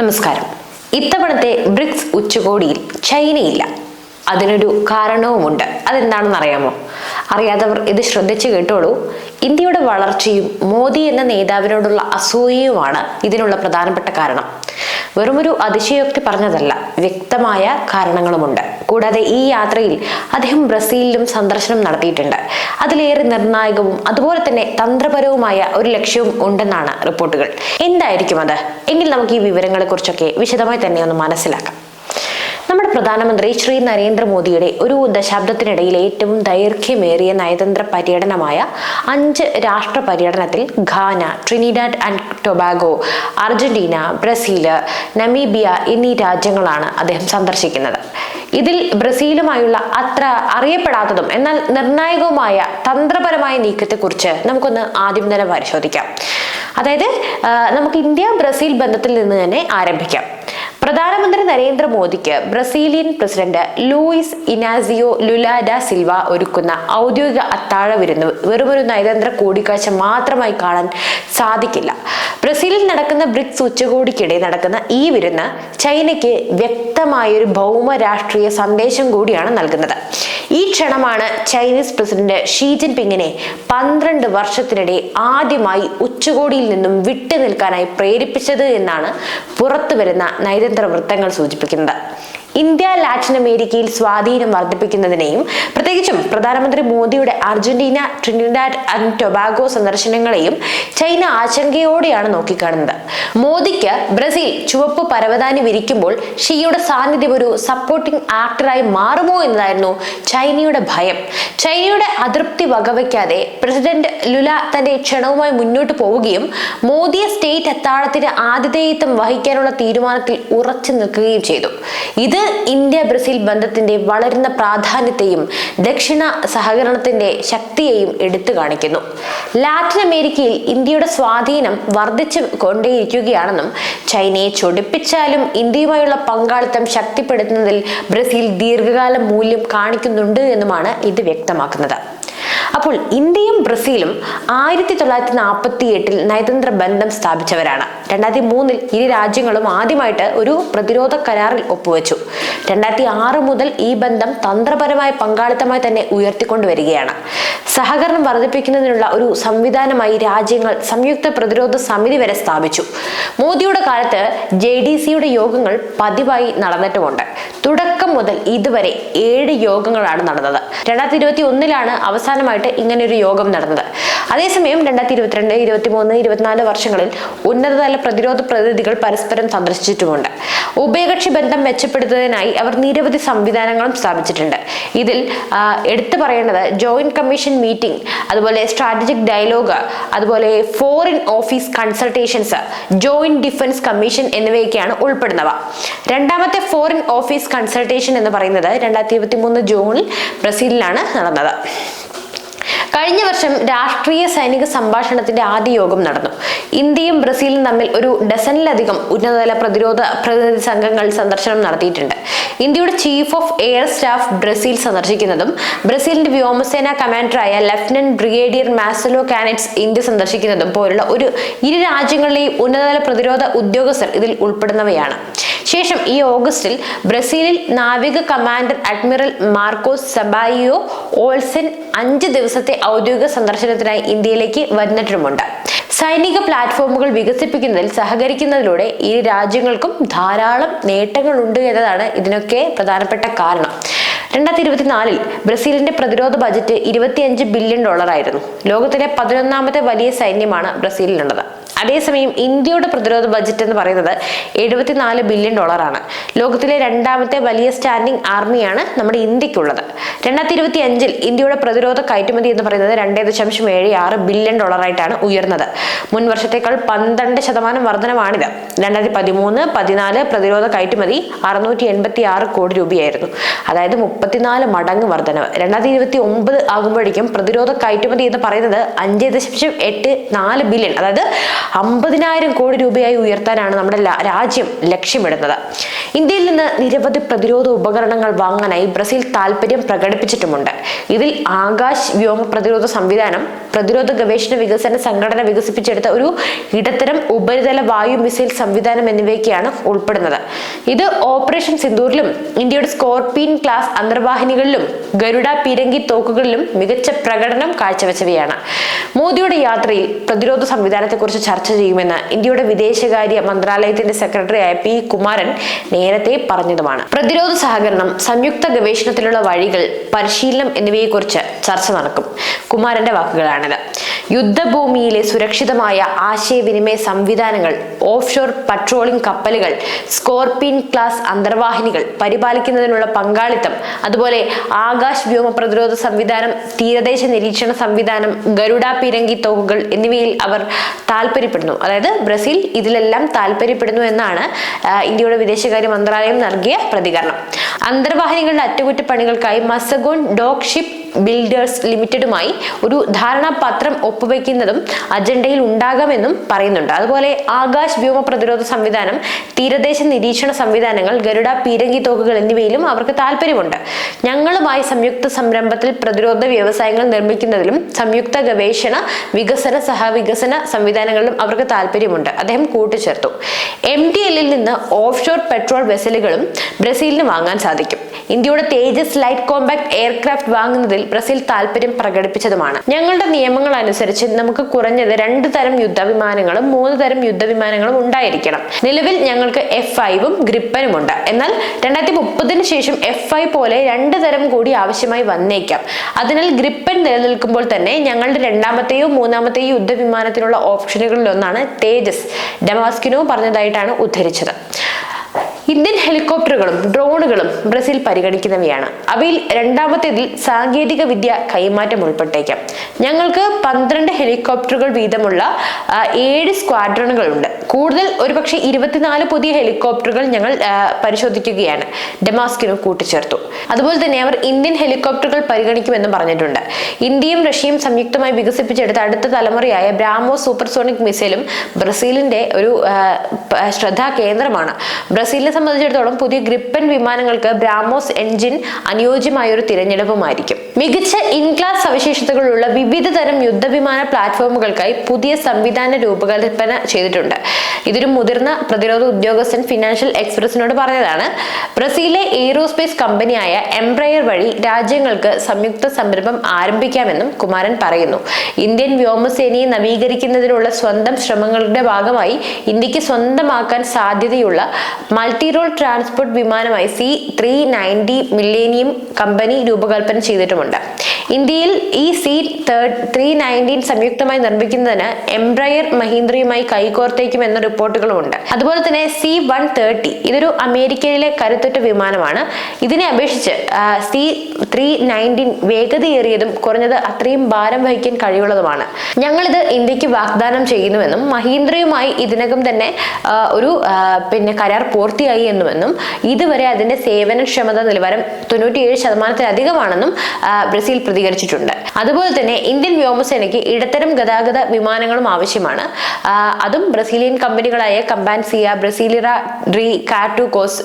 നമസ്കാരം. ഇത്തവണത്തെ ബ്രിക്സ് ഉച്ചകോടിയിൽ ചൈനയില്ല. അതിനൊരു കാരണവുമുണ്ട്. അതെന്താണെന്ന് അറിയാമോ അറിയാത്തവർ ഇത് ശ്രദ്ധിച്ചു കേട്ടോളൂ. ഇന്ത്യയുടെ വളർച്ചയും മോദി എന്ന നേതാവിനോടുള്ള അസൂയയുമാണ് ഇതിനുള്ള പ്രധാനപ്പെട്ട കാരണം. വെറുമൊരു അതിശയോക്തി പറഞ്ഞതല്ല. വ്യക്തമായ കാരണങ്ങളുമുണ്ട്. കൂടാതെ ഈ യാത്രയിൽ അദ്ദേഹം ബ്രസീലിലും സന്ദർശനം നടത്തിയിട്ടുണ്ട്. അതിലേറെ നിർണായകവും അതുപോലെ തന്നെ തന്ത്രപരവുമായ ഒരു ലക്ഷ്യവും ഉണ്ടെന്നാണ് റിപ്പോർട്ടുകൾ. എന്തായിരിക്കും അത്? എങ്കിൽ നമുക്ക് ഈ വിവരങ്ങളെക്കുറിച്ചൊക്കെ വിശദമായി തന്നെ ഒന്ന് മനസ്സിലാക്കാം. പ്രധാനമന്ത്രി ശ്രീ നരേന്ദ്രമോദിയുടെ ഒരു ദശാബ്ദത്തിനിടയിൽ ഏറ്റവും ദൈർഘ്യമേറിയ നയതന്ത്ര പര്യടനമായ അഞ്ച് രാഷ്ട്ര പര്യടനത്തിൽ Ghana Trinidad and Tobago Argentina Brazil Namibia എന്നീ രാജ്യങ്ങളാണ് അദ്ദേഹം സന്ദർശിക്കുന്നത്. ഇതിൽ ബ്രസീലുമായുള്ള അത്ര അറിയപ്പെടാത്തതും എന്നാൽ നിർണായകവുമായ തന്ത്രപരമായ നീക്കത്തെക്കുറിച്ച് നമുക്കൊന്ന് ആദ്യം തന്നെ പരിശോധിക്കാം. അതായത് നമുക്ക് ഇന്ത്യ ബ്രസീൽ ബന്ധത്തിൽ നിന്ന് തന്നെ ആരംഭിക്കാം. പ്രധാനമന്ത്രി നരേന്ദ്രമോദിക്ക് Brazilian president Luiz Inacio Lula da Silva ഒരുക്കുന്ന ഔദ്യോഗിക അത്താഴ വിരുന്ന് വെറുമൊരു നയതന്ത്ര കൂടിക്കാഴ്ച മാത്രമായി കാണാൻ സാധിക്കില്ല. ബ്രസീലിൽ നടക്കുന്ന ബ്രിക്സ് ഉച്ചകോടിക്കിടെ നടക്കുന്ന ഈ വിരുന്ന് ചൈനയ്ക്ക് വ്യക്തമായൊരു ഭൗമ രാഷ്ട്രീയ സന്ദേശം കൂടിയാണ് നൽകുന്നത്. ഈ ക്ഷണമാണ് ചൈനീസ് പ്രസിഡന്റ് ഷീ ജിൻപിങ്ങിനെ പന്ത്രണ്ട് വർഷത്തിനിടെ ആദ്യമായി ഉച്ചകോടിയിൽ നിന്നും വിട്ടു നിൽക്കാനായി പ്രേരിപ്പിച്ചത് എന്നാണ് പുറത്തുവരുന്ന നയതന്ത്ര വൃത്തങ്ങൾ സൂചിപ്പിക്കുന്നത് ഇന്ത്യ ലാറ്റിൻ അമേരിക്കയിൽ സ്വാധീനം വർദ്ധിപ്പിക്കുന്നതിനെയും പ്രത്യേകിച്ചും പ്രധാനമന്ത്രി മോദിയുടെ അർജന്റീന ട്രിനിഡാഡ് ആൻഡ് ടൊബാഗോ സന്ദർശനങ്ങളെയും ചൈന ആശങ്കയോടെയാണ് നോക്കിക്കാണുന്നത്. മോദിക്ക് ബ്രസീൽ ചുവപ്പ് പരവതാനി വിരിക്കുമ്പോൾ ഷിയുടെ സാന്നിധ്യം ഒരു സപ്പോർട്ടിംഗ് ആക്ടറായി മാറുമോ എന്നതായിരുന്നു ചൈനയുടെ ഭയം. ചൈനയുടെ അതൃപ്തി വകവയ്ക്കാതെ പ്രസിഡന്റ് ലുല തന്റെ ക്ഷണവുമായി മുന്നോട്ട് പോവുകയും മോദിയെ സ്റ്റേറ്റ് അത്താഴത്തിന് ആതിഥേയത്വം വഹിക്കാനുള്ള തീരുമാനത്തിൽ ഉറച്ചു നിൽക്കുകയും ചെയ്തു. ഇത് ഇന്ത്യ ബ്രസീൽ ബന്ധത്തിന്റെ വളരുന്ന പ്രാധാന്യത്തെയും ദക്ഷിണ സഹകരണത്തിന്റെ ശക്തിയെയും എടുത്തു കാണിക്കുന്നു. ലാറ്റിൻ അമേരിക്കയിൽ ഇന്ത്യയുടെ സ്വാധീനം വർദ്ധിച്ചു കൊണ്ടേയിരിക്കുകയാണെന്നും ചൈനയെ ചൊടിപ്പിച്ചാലും ഇന്ത്യയുമായുള്ള പങ്കാളിത്തം ശക്തിപ്പെടുത്തുന്നതിൽ ബ്രസീൽ ദീർഘകാല മൂല്യം കാണിക്കുന്നുണ്ട് എന്നുമാണ് ഇത് വ്യക്തമാക്കുന്നത്. അപ്പോൾ ഇന്ത്യയും ബ്രസീലും ആയിരത്തി തൊള്ളായിരത്തി നാൽപ്പത്തി എട്ടിൽ നയതന്ത്ര ബന്ധം സ്ഥാപിച്ചവരാണ്. രണ്ടായിരത്തി മൂന്നിൽ ഇരു രാജ്യങ്ങളും ആദ്യമായിട്ട് ഒരു പ്രതിരോധ കരാറിൽ ഒപ്പുവെച്ചു. രണ്ടായിരത്തി ആറ് മുതൽ ഈ ബന്ധം തന്ത്രപരമായ പങ്കാളിത്തമായി തന്നെ ഉയർത്തിക്കൊണ്ടുവരികയാണ്. സഹകരണം വർദ്ധിപ്പിക്കുന്നതിനുള്ള ഒരു സംവിധാനമായി രാജ്യങ്ങൾ സംയുക്ത പ്രതിരോധ സമിതി വരെ സ്ഥാപിച്ചു. മോദിയുടെ കാലത്ത് ജെ ഡി സിയുടെ യോഗങ്ങൾ പതിവായി നടന്നിട്ടുമുണ്ട്. തുടക്കം മുതൽ ഇതുവരെ ഏഴ് യോഗങ്ങളാണ് നടന്നത്. രണ്ടായിരത്തി ഇരുപത്തി ഒന്നിലാണ് അവസാനമായിട്ട് ഇങ്ങനെ ഒരു യോഗം നടന്നത്. അതേസമയം രണ്ടായിരത്തി ഇരുപത്തിരണ്ട് ഇരുപത്തി മൂന്ന് ഇരുപത്തിനാല് വർഷങ്ങളിൽ ഉന്നതതല പ്രതിരോധ പ്രതിനിധികൾ പരസ്പരം സന്ദർശിച്ചിട്ടുമുണ്ട്. ഉഭയകക്ഷി ബന്ധം മെച്ചപ്പെടുത്തുന്നതിനായി അവർ നിരവധി സംവിധാനങ്ങളും സ്ഥാപിച്ചിട്ടുണ്ട്. ഇതിൽ എടുത്തു പറയേണ്ടത് ജോയിന്റ് കമ്മീഷൻ മീറ്റിംഗ് അതുപോലെ സ്ട്രാറ്റജിക് ഡയലോഗ് അതുപോലെ foreign office consultations joint defence commission എന്നിവയൊക്കെയാണ് ഉൾപ്പെടുന്നവ. രണ്ടാമത്തെ ഫോറിൻ ഓഫീസ് കൺസൾട്ടേഷൻ എന്ന് പറയുന്നത് രണ്ടായിരത്തി ഇരുപത്തി മൂന്ന് ജൂണിൽ ബ്രസീലിലാണ് നടന്നത്. കഴിഞ്ഞ വർഷം രാഷ്ട്രീയ സൈനിക സംഭാഷണത്തിന്റെ ആദ്യ യോഗം നടന്നു. ഇന്ത്യയും ബ്രസീലും തമ്മിൽ ഒരു ഡസനിലധികം ഉന്നതതല പ്രതിരോധ പ്രതിനിധി സംഘങ്ങൾ സന്ദർശനം നടത്തിയിട്ടുണ്ട്. ഇന്ത്യയുടെ chief of air staff Brazil സന്ദർശിക്കുന്നതും ബ്രസീലിന്റെ വ്യോമസേന കമാൻഡറായ lieutenant brigadier Marcelo Kanitz India സന്ദർശിക്കുന്നതും പോലുള്ള ഒരു ഇരു രാജ്യങ്ങളിലെയും ഉന്നതതല പ്രതിരോധ ഉദ്യോഗസ്ഥർ ഇതിൽ ഉൾപ്പെടുന്നവയാണ്. ശേഷം ഈ ഓഗസ്റ്റിൽ ബ്രസീലിൽ നാവിക commander admiral Marcos Sampaio Olsen അഞ്ച് ദിവസത്തെ ഔദ്യോഗിക സന്ദർശനത്തിനായി ഇന്ത്യയിലേക്ക് വന്നിട്ടുമുണ്ട്. സൈനിക പ്ലാറ്റ്ഫോമുകൾ വികസിപ്പിക്കുന്നതിൽ സഹകരിക്കുന്നതിലൂടെ ഈ രാജ്യങ്ങൾക്കും ധാരാളം നേട്ടങ്ങളുണ്ട് എന്നതാണ് ഇതിനൊക്കെ പ്രധാനപ്പെട്ട കാരണം. രണ്ടായിരത്തി ഇരുപത്തിനാലിൽ ബ്രസീലിന്റെ പ്രതിരോധ ബജറ്റ് ഇരുപത്തിയഞ്ച് ബില്യൺ ഡോളർ ആയിരുന്നു ലോകത്തിലെ പതിനൊന്നാമത്തെ വലിയ സൈന്യമാണ് ബ്രസീലിനുള്ളത്. അതേസമയം ഇന്ത്യയുടെ പ്രതിരോധ ബജറ്റ് എന്ന് പറയുന്നത് എഴുപത്തിനാല് ബില്യൺ ഡോളറാണ്. ലോകത്തിലെ രണ്ടാമത്തെ വലിയ സ്റ്റാൻഡിംഗ് ആർമിയാണ് നമ്മുടെ ഇന്ത്യക്കുള്ളത്. രണ്ടായിരത്തി ഇരുപത്തി അഞ്ചിൽ ഇന്ത്യയുടെ പ്രതിരോധ കയറ്റുമതി എന്ന് പറയുന്നത് രണ്ടേ ദശാംശം ഏഴ് ആറ് ബില്യൺ ഡോളറായിട്ടാണ് ഉയർന്നത്. മുൻ വർഷത്തേക്കാൾ പന്ത്രണ്ട് ശതമാനം വർധനമാണിത് രണ്ടായിരത്തി പതിമൂന്ന് പതിനാല് പ്രതിരോധ കയറ്റുമതി അറുന്നൂറ്റി എൺപത്തി ആറ് കോടി രൂപയായിരുന്നു. അതായത് മുപ്പത്തിനാല് മടങ്ങ് വർധനവ്. രണ്ടായിരത്തി ഇരുപത്തി ഒമ്പത് ആകുമ്പോഴേക്കും പ്രതിരോധ കയറ്റുമതി എന്ന് പറയുന്നത് അഞ്ച് ദശാംശം എട്ട് നാല് ബില്യൺ അതായത് അമ്പതിനായിരം കോടി രൂപയായി ഉയർത്താനാണ് നമ്മുടെ രാജ്യം ലക്ഷ്യമിടുന്നത്. ഇന്ത്യയിൽ നിന്ന് നിരവധി പ്രതിരോധ ഉപകരണങ്ങൾ വാങ്ങാനായി ബ്രസീൽ താൽപര്യം പ്രകടിപ്പിച്ചിട്ടുമുണ്ട്. ഇതിൽ ആകാശ് വ്യോമ പ്രതിരോധ സംവിധാനം പ്രതിരോധ ഗവേഷണ വികസന സംഘടന വികസിപ്പിച്ചെടുത്ത ഒരു ഇടത്തരം ഉപരിതല വായു മിസൈൽ സംവിധാനം എന്നിവയൊക്കെയാണ് ഉൾപ്പെടുന്നത്. ഇത് ഓപ്പറേഷൻ സിന്ദൂരിലും ഇന്ത്യയുടെ സ്കോർപിയൻ ക്ലാസ് അന്തർവാഹിനികളിലും ഗരുഡ പീരങ്കി തോക്കുകളിലും മികച്ച പ്രകടനം കാഴ്ചവെച്ചവയാണ്. മോദിയുടെ യാത്രയിൽ പ്രതിരോധ സംവിധാനത്തെക്കുറിച്ച് ചർച്ച ചെയ്യുമെന്ന് ഇന്ത്യയുടെ വിദേശകാര്യ മന്ത്രാലയത്തിന്റെ സെക്രട്ടറിയായ പി കുമാരൻ നേരത്തെ പറഞ്ഞതുമാണ്. പ്രതിരോധ സഹകരണം സംയുക്ത ഗവേഷണത്തിലുള്ള വഴികൾ പരിശീലനം എന്നിവയെക്കുറിച്ച് ചർച്ച നടക്കും. കുമാരന്റെ വാക്കുകളാണിത്. യുദ്ധഭൂമിയിലെ സുരക്ഷിതമായ ആശയവിനിമയ സംവിധാനങ്ങൾ ഓഫ്ഷോർ പട്രോളിംഗ് കപ്പലുകൾ സ്കോർപിയൻ ക്ലാസ് അന്തർവാഹിനികൾ പരിപാലിക്കുന്നതിനുള്ള പങ്കാളിത്തം അതുപോലെ ആകാശ് വ്യോമ പ്രതിരോധ സംവിധാനം തീരദേശ നിരീക്ഷണ സംവിധാനം ഗരുഡ പീരങ്കി തോക്കുകൾ എന്നിവയിൽ അവർ താല്പര്യപ്പെടുന്നു അതായത് ബ്രസീൽ ഇതിലെല്ലാം താല്പര്യപ്പെടുന്നു എന്നാണ് ഇന്ത്യയുടെ വിദേശകാര്യ മന്ത്രാലയം നൽകിയ പ്രതികരണം. അന്തർവാഹിനികളുടെ അറ്റകുറ്റപ്പണികൾക്കായി മസഗോൺ ഡോക് ഷിപ്പ് ബിൽഡേഴ്സ് ലിമിറ്റഡുമായി ഒരു ധാരണാപത്രം ഒപ്പുവെക്കുന്നതും അജണ്ടയിൽ ഉണ്ടാകാമെന്നും പറയുന്നുണ്ട്. അതുപോലെ ആകാശ് വ്യോമ പ്രതിരോധ സംവിധാനം തീരദേശ നിരീക്ഷണ സംവിധാനങ്ങൾ ഗരുഡ പീരങ്കി തോക്കുകൾ എന്നിവയിലും അവർക്ക് താല്പര്യമുണ്ട് ഞങ്ങളുമായി സംയുക്ത സംരംഭത്തിൽ പ്രതിരോധ വ്യവസായങ്ങൾ നിർമ്മിക്കുന്നതിലും സംയുക്ത ഗവേഷണ വികസന സഹവികസന സംവിധാനങ്ങളിലും അവർക്ക് താല്പര്യമുണ്ട് അദ്ദേഹം കൂട്ടിച്ചേർത്തു. എം ടി എല്ലിൽ നിന്ന് ഓഫ് ഷോർ പെട്രോൾ വെസലുകളും ബ്രസീലിന് വാങ്ങാൻ സാധിക്കും. ഇന്ത്യയുടെ തേജസ് ലൈറ്റ് കോമ്പാക്ട് എയർക്രാഫ്റ്റ് വാങ്ങുന്നതിൽ ബ്രസീൽ താല്പര്യം പ്രകടിപ്പിച്ചതുമാണ്. ഞങ്ങളുടെ നിയമങ്ങൾ അനുസരിച്ച് നമുക്ക് കുറഞ്ഞത് രണ്ട് തരം യുദ്ധവിമാനങ്ങളും മൂന്ന് തരം യുദ്ധവിമാനങ്ങളും ഉണ്ടായിരിക്കണം. നിലവിൽ ഞങ്ങൾക്ക് എഫ് ഫൈവും ഗ്രിപ്പനും ഉണ്ട്. എന്നാൽ രണ്ടായിരത്തി മുപ്പതിന് ശേഷം എഫ് ഫൈവ് പോലെ രണ്ട് തരം കൂടി ആവശ്യമായി വന്നേക്കാം. അതിനാൽ ഗ്രിപ്പൻ നിലനിൽക്കുമ്പോൾ തന്നെ ഞങ്ങളുടെ രണ്ടാമത്തെയോ മൂന്നാമത്തെയോ യുദ്ധവിമാനത്തിനുള്ള ഓപ്ഷനുകളിൽ ഒന്നാണ് തേജസ്. ഡെമാസ്കിനോ പറഞ്ഞതായിട്ടാണ് ഉദ്ധരിച്ചത്. Indian ഹെലികോപ്റ്ററുകളും ഡ്രോണുകളും Brazil പരിഗണിക്കുന്നവയാണ്. അവയിൽ രണ്ടാമത്തേതിൽ സാങ്കേതിക വിദ്യ കൈമാറ്റം ഉൾപ്പെട്ടേക്കാം. ഞങ്ങൾക്ക് പന്ത്രണ്ട് ഹെലികോപ്റ്ററുകൾ വീതമുള്ള ഏഴ് സ്ക്വാഡ്രണുകളുണ്ട്. കൂടുതൽ ഒരുപക്ഷെ ഇരുപത്തിനാല് പുതിയ ഹെലികോപ്റ്ററുകൾ ഞങ്ങൾ പരിശോധിക്കുകയാണ്. ഡെമാസ്കിനും കൂട്ടിച്ചേർത്തു. അതുപോലെ തന്നെ അവർ ഇന്ത്യൻ ഹെലികോപ്റ്ററുകൾ പരിഗണിക്കുമെന്നും പറഞ്ഞിട്ടുണ്ട്. ഇന്ത്യയും റഷ്യയും സംയുക്തമായി വികസിപ്പിച്ചെടുത്ത അടുത്ത തലമുറയായ ബ്രാമോ സൂപ്പർസോണിക് മിസൈലും ബ്രസീലിന്റെ ഒരു ശ്രദ്ധാ കേന്ദ്രമാണ്. ബ്രസീലിനെ സംബന്ധിച്ചിടത്തോളം പുതിയ ഗ്രിപ്പൻ വിമാനങ്ങൾക്ക് ബ്രാമോസ് എഞ്ചിൻ അനുയോജ്യമായ ഒരു തിരഞ്ഞെടുപ്പുമായിരിക്കും. മികച്ച ഇൻ ക്ലാസ് സവിശേഷതകളുള്ള വിവിധ തരം യുദ്ധവിമാന പ്ലാറ്റ്ഫോമുകൾക്കായി പുതിയ സംവിധാന രൂപകൽപ്പന ചെയ്തിട്ടുണ്ട്. ഇതൊരു മുതിർന്ന പ്രതിരോധ ഉദ്യോഗസ്ഥൻ ഫിനാൻഷ്യൽ എക്സ്പ്രസിനോട് പറഞ്ഞതാണ്. ബ്രസീലിലെ എയ്റോസ്പേസ് കമ്പനിയായ എംബ്രയർ വഴി രാജ്യങ്ങൾക്ക് സംയുക്ത സംരംഭം ആരംഭിക്കാമെന്നും കുമാരൻ പറയുന്നു. ഇന്ത്യൻ വ്യോമസേനയെ നവീകരിക്കുന്നതിനുള്ള സ്വന്തം ശ്രമങ്ങളുടെ ഭാഗമായി ഇന്ത്യയ്ക്ക് സ്വന്തമാക്കാൻ സാധ്യതയുള്ള multi role transport വിമാനമായി C three ninety millennium company രൂപകൽപ്പന ചെയ്തിട്ടുമുണ്ട്. ഇന്ത്യയിൽ ഈ സി ത്രീ നയന്റീൻ സംയുക്തമായി നിർമ്മിക്കുന്നതിന് എംബ്രയർ മഹീന്ദ്രയുമായി കൈകോർത്തേക്കുമെന്ന റിപ്പോർട്ടുകളുമുണ്ട്. അതുപോലെ തന്നെ സി വൺ തേർട്ടി ഇതൊരു അമേരിക്കയിലെ കരുത്തുറ്റ വിമാനമാണ്. ഇതിനെ അപേക്ഷിച്ച് സി ത്രീ നയന്റീൻ വേഗതയേറിയതും കുറഞ്ഞത് അത്രയും ഭാരം വഹിക്കാൻ കഴിവുള്ളതുമാണ്. ഞങ്ങളിത് ഇന്ത്യയ്ക്ക് വാഗ്ദാനം ചെയ്യുന്നുവെന്നും മഹീന്ദ്രയുമായി ഇതിനകം തന്നെ ഒരു പിന്നെ കരാർ പൂർത്തിയായി എന്നുമെന്നും ഇതുവരെ അതിന്റെ സേവനക്ഷമത നിലവാരം തൊണ്ണൂറ്റിയേഴ് ശതമാനത്തിലധികമാണെന്നും ബ്രസീൽ പ്രതികരിച്ചിട്ടുണ്ട്. അതുപോലെ തന്നെ ഇന്ത്യൻ വ്യോമസേനയ്ക്ക് ഇടത്തരം ഗതാഗത വിമാനങ്ങളും ആവശ്യമാണ്. അതും ബ്രസീലിയൻ കമ്പനികളായ കമ്പാൻസിയ ബ്രസീലിറ ഡ്രീ കാറ്റുകോസ്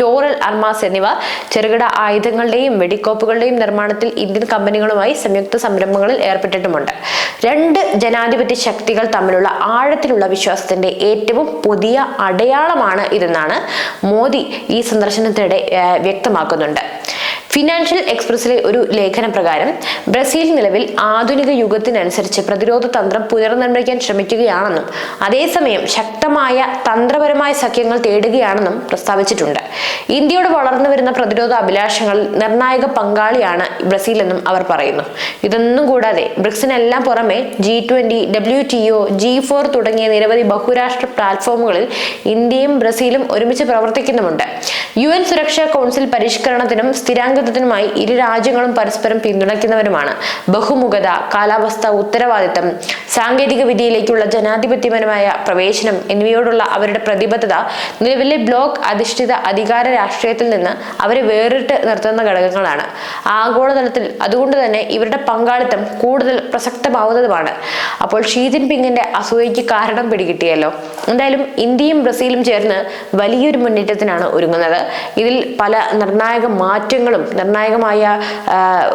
ടോറൽ അർമാസ് എന്നിവ ചെറുകിട ആയുധങ്ങളുടെയും വെടിക്കോപ്പുകളുടെയും നിർമ്മാണത്തിൽ ഇന്ത്യൻ കമ്പനികളുമായി സംയുക്ത സംരംഭങ്ങളിൽ ഏർപ്പെട്ടിട്ടുമുണ്ട്. രണ്ട് ജനാധിപത്യ ശക്തികൾ തമ്മിലുള്ള ആഴത്തിലുള്ള വിശ്വാസത്തിന്റെ ഏറ്റവും പുതിയ അടയാളമാണ് ഇതെന്നാണ് മോദി ഈ സന്ദർശനത്തിനിടെ വ്യക്തമാക്കുന്നുണ്ട്. ഫിനാൻഷ്യൽ എക്സ്പ്രസിലെ ഒരു ലേഖന പ്രകാരം ബ്രസീൽ നിലവിൽ ആധുനിക യുഗത്തിനനുസരിച്ച് പ്രതിരോധ തന്ത്രം പുനർനിർമ്മിക്കാൻ ശ്രമിക്കുകയാണെന്നും അതേസമയം ശക്തമായ തന്ത്രപരമായ സഖ്യങ്ങൾ തേടുകയാണെന്നും പ്രസ്താവിച്ചിട്ടുണ്ട്. ഇന്ത്യയുടെ വളർന്നു വരുന്ന പ്രതിരോധ അഭിലാഷങ്ങളിൽ നിർണായക പങ്കാളിയാണ് ബ്രസീൽ എന്നും അവർ പറയുന്നു. ഇതൊന്നും കൂടാതെ ബ്രിക്സിനെല്ലാം പുറമെ G twenty W T O G four തുടങ്ങിയ നിരവധി ബഹുരാഷ്ട്ര പ്ലാറ്റ്ഫോമുകളിൽ ഇന്ത്യയും ബ്രസീലും ഒരുമിച്ച് പ്രവർത്തിക്കുന്നുമുണ്ട്. യു എൻ സുരക്ഷാ കൗൺസിൽ പരിഷ്കരണത്തിനും സ്ഥിരാംഗത്വത്തിനുമായി ഇരു രാജ്യങ്ങളും പരസ്പരം പിന്തുണയ്ക്കുന്നവരുമാണ്. ബഹുമുഖത കാലാവസ്ഥ ഉത്തരവാദിത്തം സാങ്കേതിക വിദ്യയിലേക്കുള്ള ജനാധിപത്യപരമായ പ്രവേശനം എന്നിവയോടുള്ള അവരുടെ പ്രതിബദ്ധത നിലവിലെ ബ്ലോക്ക് അധിഷ്ഠിത അധികാര രാഷ്ട്രീയത്തിൽ നിന്ന് അവരെ വേറിട്ട് നിർത്തുന്ന ഘടകങ്ങളാണ്. ആഗോളതലത്തിൽ അതുകൊണ്ട് തന്നെ ഇവരുടെ പങ്കാളിത്തം കൂടുതൽ പ്രസക്തമാവുന്നതുമാണ്. അപ്പോൾ ഷീ ജിൻപിങ്ങിന്റെ അസൂയയ്ക്ക് കാരണം പിടികിട്ടിയല്ലോ. എന്തായാലും ഇന്ത്യയും ബ്രസീലും ചേർന്ന് വലിയൊരു മുന്നേറ്റത്തിനാണ് ഒരുങ്ങുന്നത്. ഇതിൽ പല നിർണായക മാറ്റങ്ങളും നിർണായകമായ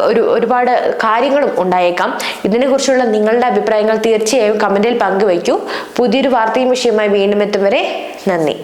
ഒരു ഒരുപാട് കാര്യങ്ങളും ഉണ്ടായേക്കാം. ഇതിനെക്കുറിച്ചുള്ള നിങ്ങളുടെ അഭിപ്രായങ്ങൾ തീർച്ചയായും കമന്റിൽ പങ്കുവയ്ക്കൂ. പുതിയൊരു വാർത്തയും വിഷയമായി വീണ്ടും എത്തും വരെ നന്ദി.